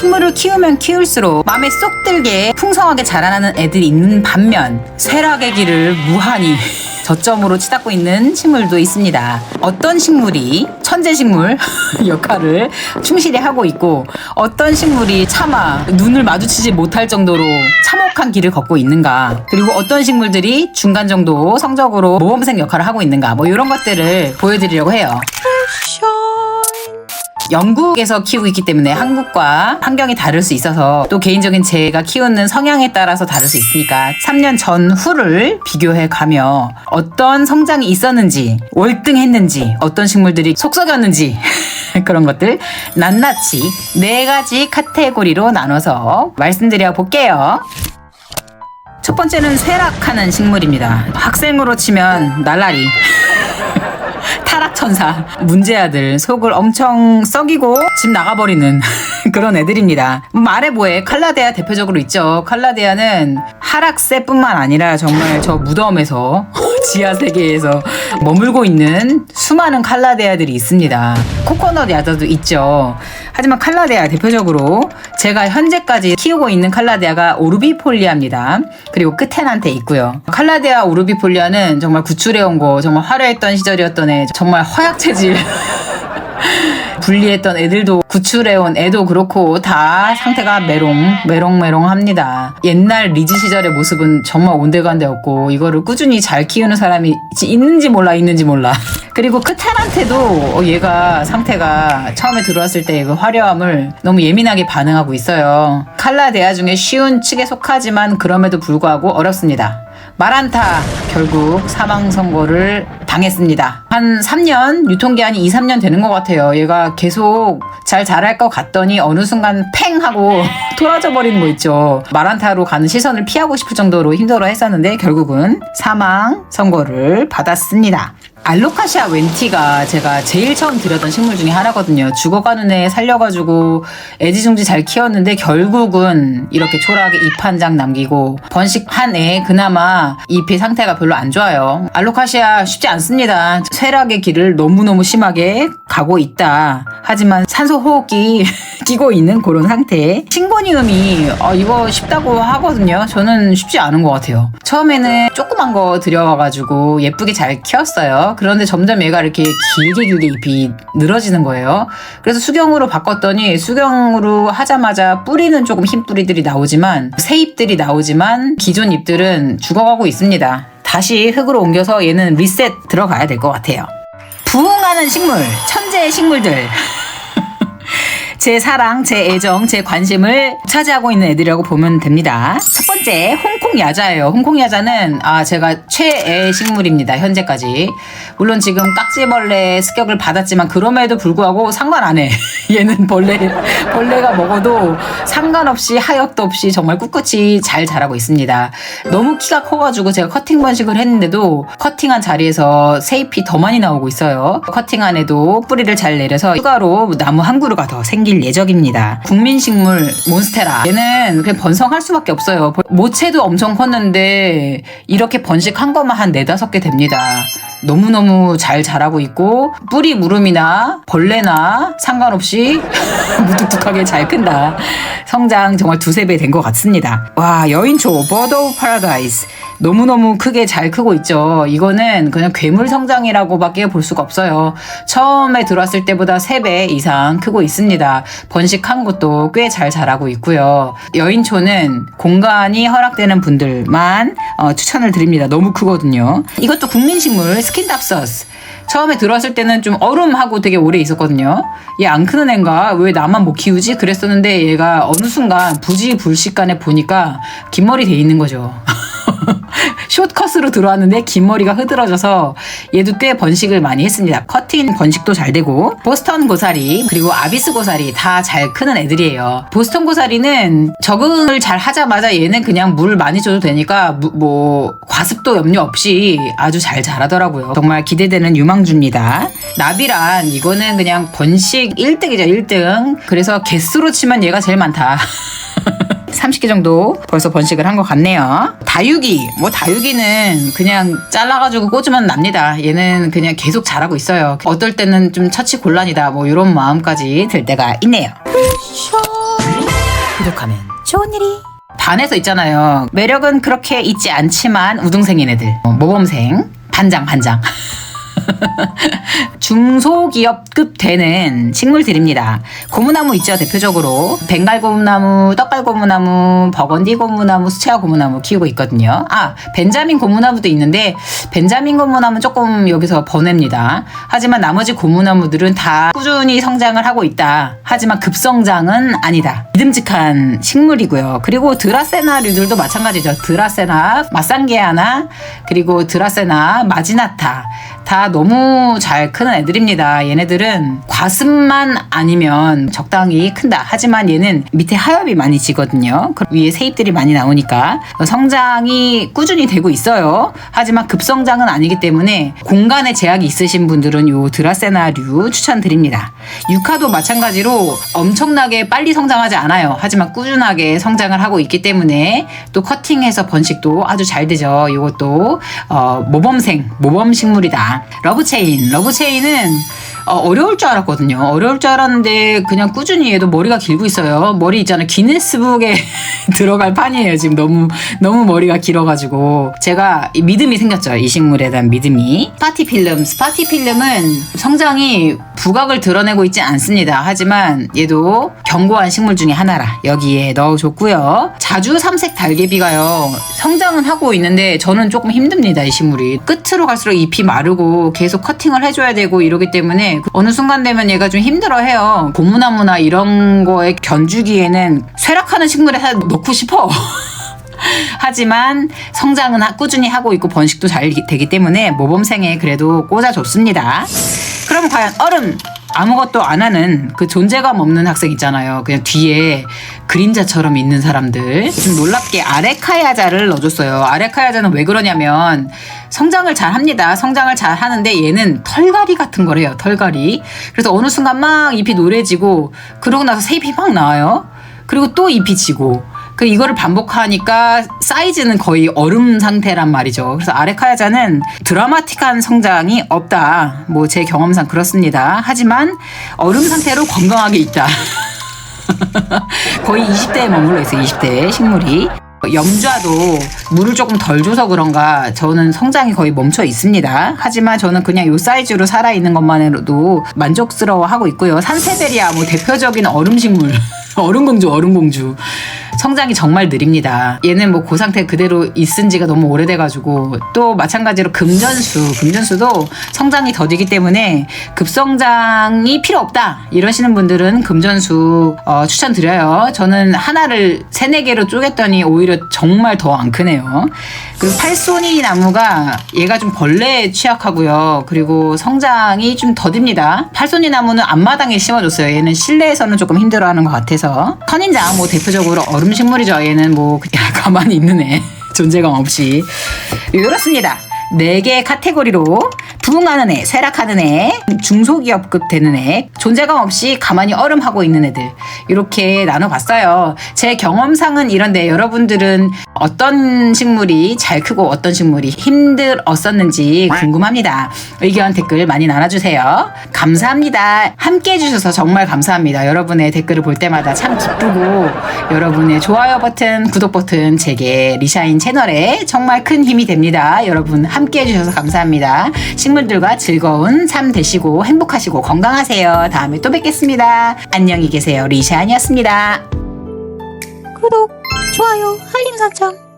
식물을 키우면 키울수록 마음에 쏙 들게 풍성하게 자라나는 애들이 있는 반면 쇠락의 길을 무한히 저점으로 치닫고 있는 식물도 있습니다. 어떤 식물이 천재 식물 역할을 충실히 하고 있고 어떤 식물이 차마 눈을 마주치지 못할 정도로 참혹한 길을 걷고 있는가 그리고 어떤 식물들이 중간 정도 성적으로 모범생 역할을 하고 있는가 뭐 이런 것들을 보여드리려고 해요. 영국에서 키우고 있기 때문에 한국과 환경이 다를 수 있어서 또 개인적인 제가 키우는 성향에 따라서 다를 수 있으니까 3년 전후를 비교해 가며 어떤 성장이 있었는지 월등했는지 어떤 식물들이 속썩였는지 그런 것들 낱낱이 네 가지 카테고리로 나눠서 말씀드려 볼게요. 첫 번째는 쇠락하는 식물입니다. 학생으로 치면 날라리. 타락천사. 문제아들 속을 엄청 썩이고 집 나가버리는 그런 애들입니다. 말해 뭐해? 칼라데아 대표적으로 있죠. 칼라데아는 하락세뿐만 아니라 정말 저 무덤에서 지하 세계에서 머물고 있는 수많은 칼라데아들이 있습니다. 코코넛 야자도 있죠. 하지만 칼라데아 대표적으로 제가 현재까지 키우고 있는 칼라데아가 오르비폴리아입니다. 그리고 끝에 한테 있고요. 칼라데아 오르비폴리아는 정말 구출해온 거 정말 화려했던 시절이었던 애 정말 허약 체질 분리했던 애들도 구출해온 애도 그렇고 다 상태가 메롱 메롱메롱합니다. 옛날 리즈 시절의 모습은 정말 온데간데였고 이거를 꾸준히 잘 키우는 사람이 있는지 몰라 있는지 몰라. 그리고 크텐한테도 얘가 상태가 처음에 들어왔을 때그 화려함을 너무 예민하게 반응하고 있어요. 칼라데아 중에 쉬운 측에 속하지만 그럼에도 불구하고 어렵습니다. 마란타 결국 사망 선고를 당했습니다. 한 3년 유통기한이 2, 3년 되는 것 같아요. 얘가 계속 잘 자랄 것 같더니 어느 순간 팽 하고 토라져 버리는 거 있죠. 마란타로 가는 시선을 피하고 싶을 정도로 힘들어 했었는데 결국은 사망 선고를 받았습니다. 알로카시아 웬티가 제가 제일 처음 들였던 식물 중에 하나거든요. 죽어가는 애 살려가지고 애지중지 잘 키웠는데 결국은 이렇게 초라하게 잎 한 장 남기고 번식한 애 그나마 잎의 상태가 별로 안 좋아요. 알로카시아 쉽지 않습니다. 쇠락의 길을 너무너무 심하게 가고 있다. 하지만 산소 호흡기 끼고 있는 그런 상태. 싱고니움이 어, 이거 쉽다고 하거든요. 저는 쉽지 않은 것 같아요. 처음에는 조그만 거 들여와가지고 예쁘게 잘 키웠어요. 그런데 점점 얘가 이렇게 길게 길게 잎이 늘어지는 거예요. 그래서 수경으로 바꿨더니 수경으로 하자마자 뿌리는 조금 흰 뿌리들이 나오지만 새 잎들이 나오지만 기존 잎들은 죽어가고 있습니다. 다시 흙으로 옮겨서 얘는 리셋 들어가야 될 것 같아요. 부흥하는 식물, 천재의 식물들. 제 사랑, 제 애정, 제 관심을 차지하고 있는 애들이라고 보면 됩니다. 첫 번째, 홍콩 야자예요. 홍콩 야자는 아 제가 최애 식물입니다. 현재까지. 물론 지금 깍지벌레 습격을 받았지만 그럼에도 불구하고 상관 안 해. 얘는 벌레 벌레가 먹어도 상관없이 하엽도 없이 정말 꿋꿋이 잘 자라고 있습니다. 너무 키가 커가지고 제가 커팅 번식을 했는데도 커팅한 자리에서 새잎이 더 많이 나오고 있어요. 커팅 안에도 뿌리를 잘 내려서 휴가로 나무 한 그루가 더 생길 예정입니다. 국민식물 몬스테라. 얘는 그냥 번성할 수밖에 없어요. 모체도 엄청 컸는데 이렇게 번식한 것만 한 네다섯 개 됩니다. 너무너무 잘 자라고 있고 뿌리 무름이나 벌레나 상관없이 무뚝뚝하게 잘 큰다. 성장 정말 두세 배 된 것 같습니다. 와 여인초 버드 오브 파라다이스 너무너무 크게 잘 크고 있죠. 이거는 그냥 괴물 성장이라고밖에 볼 수가 없어요. 처음에 들어왔을 때보다 3배 이상 크고 있습니다. 번식한 것도 꽤 잘 자라고 있고요. 여인초는 공간이 허락되는 분들만 어, 추천을 드립니다. 너무 크거든요. 이것도 국민식물 스킨답서스. 처음에 들어왔을 때는 좀 얼음하고 되게 오래 있었거든요. 얘 안 크는 애인가? 왜 나만 못 키우지? 그랬었는데 얘가 어느 순간 부지불식간에 보니까 긴 머리 돼 있는 거죠. 숏컷으로 들어왔는데 긴 머리가 흐드러져서 얘도 꽤 번식을 많이 했습니다. 커팅 번식도 잘 되고 보스턴 고사리 그리고 아비스 고사리 다 잘 크는 애들이에요. 보스턴 고사리는 적응을 잘 하자마자 얘는 그냥 물 많이 줘도 되니까 무, 뭐 과습도 염려 없이 아주 잘 자라더라고요. 정말 기대되는 유망주입니다. 나비란 이거는 그냥 번식 1등이죠 1등. 그래서 개수로 치면 얘가 제일 많다. 30개 정도 벌써 번식을 한 것 같네요. 다육이, 뭐 다육이는 그냥 잘라가지고 꽂으면 납니다. 얘는 그냥 계속 자라고 있어요. 어떨 때는 좀 처치 곤란이다, 뭐 이런 마음까지 들 때가 있네요. 구독하면 좋은 일이 반에서 있잖아요. 매력은 그렇게 있지 않지만 우등생인 애들. 어, 모범생. 반장, 반장. 중소기업급 되는 식물들입니다. 고무나무 있죠, 대표적으로. 벵갈 고무나무, 떡갈 고무나무, 버건디 고무나무, 수채화 고무나무 키우고 있거든요. 아, 벤자민 고무나무도 있는데, 벤자민 고무나무는 조금 여기서 번외입니다. 하지만 나머지 고무나무들은 다 꾸준히 성장을 하고 있다. 하지만 급성장은 아니다. 믿음직한 식물이고요. 그리고 드라세나류들도 마찬가지죠. 드라세나, 마상게아나, 그리고 드라세나, 마지나타. 다 너무 잘 크는 애들입니다. 얘네들은 과습만 아니면 적당히 큰다. 하지만 얘는 밑에 하엽이 많이 지거든요. 그 위에 세잎들이 많이 나오니까 성장이 꾸준히 되고 있어요. 하지만 급성장은 아니기 때문에 공간에 제약이 있으신 분들은 요 드라세나류 추천드립니다. 유카도 마찬가지로 엄청나게 빨리 성장하지 않아요. 하지만 꾸준하게 성장을 하고 있기 때문에 또 커팅해서 번식도 아주 잘 되죠. 이것도 어, 모범생, 모범 식물이다. 러브체인, 러브체인 은 어, 려울줄 알았거든요. 어려울 줄 알았는데 그냥 꾸준히 얘도 머리가 길고 있어요. 머리 있잖아요. 기네스북에 들어갈 판이에요. 지금 너무 너무 머리가 길어가지고 제가 이 믿음이 생겼죠. 이 식물에 대한 믿음이. 스파티 필름, 스파티 필름은 성장이 부각을 드러내고 있지 않습니다. 하지만 얘도 견고한 식물 중에 하나라 여기에 넣어줬고요. 자주 삼색 달개비가요. 성장은 하고 있는데 저는 조금 힘듭니다. 이 식물이 끝으로 갈수록 잎이 마르고 계속 커팅을 해줘야 되고 이러기 때문에 어느 순간 되면 얘가 좀 힘들어해요. 고무나무나 이런 거에 견주기에는 쇠락하는 식물에 다 넣고 싶어. 하지만 성장은 하- 꾸준히 하고 있고 번식도 잘 되기 때문에 모범생에 그래도 꽂아줬습니다. 그럼 과연 얼음 아무것도 안 하는 그 존재감 없는 학생 있잖아요. 그냥 뒤에 그림자처럼 있는 사람들. 좀 놀랍게 아레카야자를 넣어줬어요. 아레카야자는 왜 그러냐면 성장을 잘 합니다. 성장을 잘 하는데 얘는 털갈이 같은 거래요. 털갈이. 그래서 어느 순간 막 잎이 노래지고 그러고 나서 새 잎이 막 나와요. 그리고 또 잎이 지고 그 이거를 반복하니까 사이즈는 거의 얼음 상태란 말이죠. 그래서 아레카야자는 드라마틱한 성장이 없다. 뭐 제 경험상 그렇습니다. 하지만 얼음 상태로 건강하게 있다. 거의 20대에 머물러 있어요. 20대 식물이. 염좌도 물을 조금 덜 줘서 그런가 저는 성장이 거의 멈춰 있습니다. 하지만 저는 그냥 요 사이즈로 살아 있는 것만으로도 만족스러워 하고 있고요. 산세베리아 뭐 대표적인 얼음 식물. 얼음공주, 얼음공주. 성장이 정말 느립니다. 얘는 뭐 그 상태 그대로 있은 지가 너무 오래돼가지고 또 마찬가지로 금전수, 금전수도 성장이 더디기 때문에 급성장이 필요 없다 이러시는 분들은 금전수 어, 추천드려요. 저는 하나를 세네 개로 쪼갰더니 오히려 정말 더 안 크네요. 그 팔소니 나무가 얘가 좀 벌레에 취약하고요. 그리고 성장이 좀 더딥니다. 팔소니 나무는 앞마당에 심어줬어요. 얘는 실내에서는 조금 힘들어하는 것 같아서. 선인장 뭐 대표적으로 얼음 식물이죠. 얘는 뭐 그냥 가만히 있는 애. 존재감 없이. 이렇습니다. 네 개 카테고리로 부흥하는 애, 쇠락하는 애, 중소기업급 되는 애, 존재감 없이 가만히 얼음하고 있는 애들 이렇게 나눠봤어요. 제 경험상은 이런데 여러분들은 어떤 식물이 잘 크고 어떤 식물이 힘들었었는지 궁금합니다. 의견 댓글 많이 나눠주세요. 감사합니다. 함께 해주셔서 정말 감사합니다. 여러분의 댓글을 볼 때마다 참 기쁘고 여러분의 좋아요 버튼, 구독 버튼 제게 리샤인 채널에 정말 큰 힘이 됩니다. 여러분 함께 해주셔서 감사합니다. 식물 들과 즐거운 삶 되시고 행복하시고 건강하세요. 다음에 또 뵙겠습니다. 안녕히 계세요. 리샤인이었습니다. 구독 좋아요 알림 설정